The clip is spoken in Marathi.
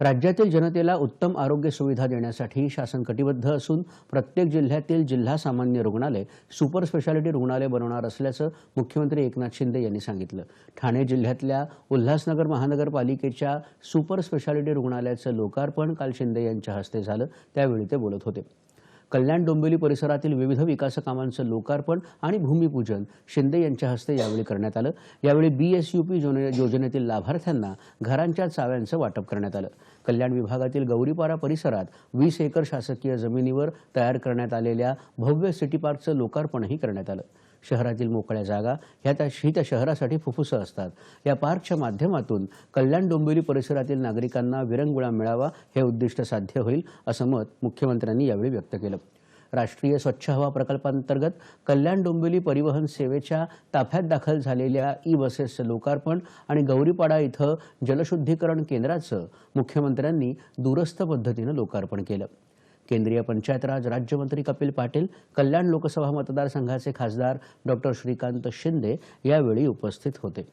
राज्यातील जनतेला उत्तम आरोग्य सुविधा देण्यासाठी शासन कटिबद्ध असून प्रत्येक जिल्ह्यातील जिल्हा सामान्य रुग्णालय सुपर स्पेशालिटी रुग्णालय बनवणार असल्याचं मुख्यमंत्री एकनाथ शिंदे यांनी सांगितलं. ठाणे जिल्ह्यातल्या उल्हासनगर महानगरपालिकेच्या सुपर स्पेशालिटी रुग्णालयाचं लोकार्पण काल शिंदे यांच्या हस्ते झालं. त्यावेळी ते बोलत होते. कल्याण डोंबिवली परिसरातील विविध विकास कामांचं लोकार्पण आणि भूमिपूजन शिंदे यांच्या हस्ते यावेळी करण्यात आलं. यावेळी बीएसयूपी योजनेतील लाभार्थ्यांना घरांच्या चाव्यांचं वाटप करण्यात आलं. कल्याण विभागातील गौरीपारा परिसरात वीस एकर शासकीय जमिनीवर तयार करण्यात आलेल्या भव्य सिटी पार्कचं लोकार्पणही करण्यात आलं. शहरातील मोकळ्या जागा ह्या त्या ही त्या शहरासाठी फुफ्फुसं असतात. या पार्कच्या माध्यमातून कल्याण डोंबिवली परिसरातील नागरिकांना विरंगुळा मिळावा हे उद्दिष्ट साध्य होईल असं मत मुख्यमंत्र्यांनी यावेळी व्यक्त केलं. राष्ट्रीय स्वच्छ हवा प्रकल्पांतर्गत कल्याण डोंबिवली परिवहन सेवेच्या ताफ्यात दाखल झालेल्या ई बसेसचं लोकार्पण आणि गौरीपाडा इथं जलशुद्धीकरण केंद्राचं मुख्यमंत्र्यांनी दूरस्थ पद्धतीनं लोकार्पण केलं. केंद्रीय पंचायत राज राज्यमंत्री कपिल पाटील कल्याण लोकसभा मतदारसंघाचे खासदार डॉक्टर श्रीकांत शिंदे यावेळी उपस्थित होते.